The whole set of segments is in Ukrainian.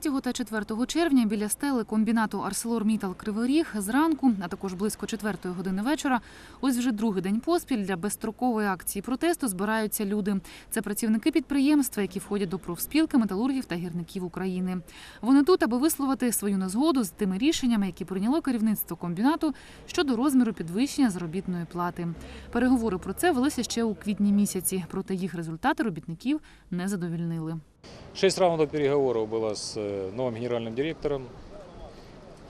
3 та 4 червня біля стели комбінату ArcelorMittal Кривий Ріг зранку, а також близько 4 години вечора, ось вже другий день поспіль для безстрокової акції протесту збираються люди. Це працівники підприємства, які входять до профспілки металургів та гірників України. Вони тут, аби висловити свою незгоду з тими рішеннями, які прийняло керівництво комбінату щодо розміру підвищення заробітної плати. Переговори про це велися ще у квітні місяці, проте їх результати робітників не задовільнили. Шесть раундов переговоров было с э, новым генеральным директором,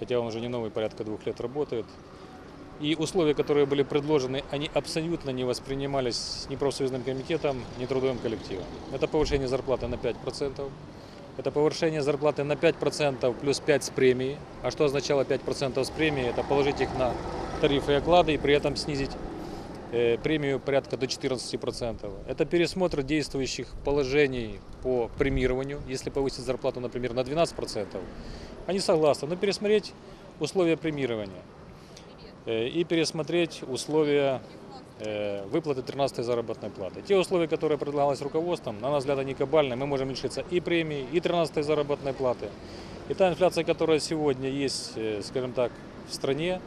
хотя он уже не новый, порядка двух лет работает. И условия, которые были предложены, они абсолютно не воспринимались ни профсоюзным комитетом, ни трудовым коллективом. Это повышение зарплаты на 5%, это повышение зарплаты на 5% плюс 5 с премии. А что означало 5% с премии? Это положить их на тарифы и оклады и при этом снизить премию порядка до 14%. Это пересмотр действующих положений по премированию. Если повысить зарплату, например, на 12%, они согласны, но пересмотреть условия премирования э, и пересмотреть условия э, выплаты 13 заработной платы. Те условия, которые предлагалось руководством, на наш взгляд, они кабальные. Мы можем лишиться и премии, и 13 заработной платы. И та инфляция, которая сегодня есть, э, скажем так, в стране,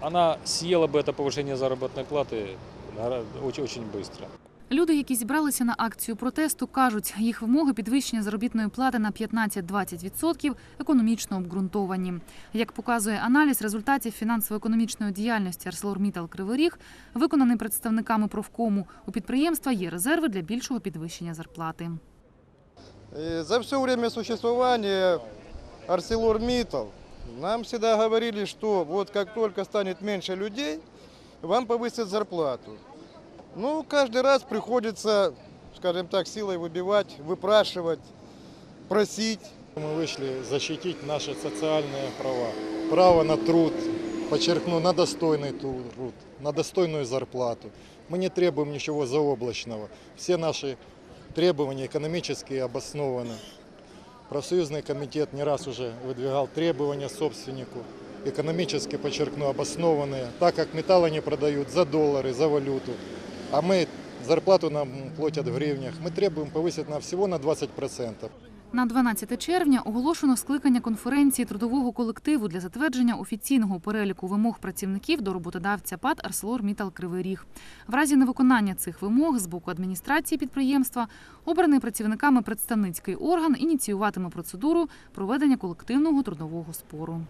э, она съела бы это повышение заработной платы гора- очень, очень быстро. Люди, які зібралися на акцію протесту, кажуть, їх вимоги підвищення заробітної плати на 15-20% економічно обґрунтовані. Як показує аналіз результатів фінансово-економічної діяльності ArcelorMittal Кривий Ріг, виконаний представниками профкому, у підприємства є резерви для більшого підвищення зарплати. И за все время существования ArcelorMittal Нам всегда говорили, что вот как только станет меньше людей, вам повысят зарплату. Ну, каждый раз приходится, скажем так, силой выбивать, выпрашивать, просить. Мы вышли защитить наши социальные права. Право на труд, подчеркну, на достойный труд, на достойную зарплату. Мы не требуем ничего заоблачного. Все наши требования экономически обоснованы. Профсоюзный комитет не раз уже выдвигал требования собственнику, экономически, подчеркну, обоснованные, так как металл они продают за доллары, за валюту, а мы зарплату нам платят в гривнях. Мы требуем повысить на всего на 20%. На 12 червня оголошено скликання конференції трудового колективу для затвердження офіційного переліку вимог працівників до роботодавця ПАД ArcelorMittal Кривий Ріг. В разі невиконання цих вимог з боку адміністрації підприємства обраний працівниками представницький орган ініціюватиме процедуру проведення колективного трудового спору.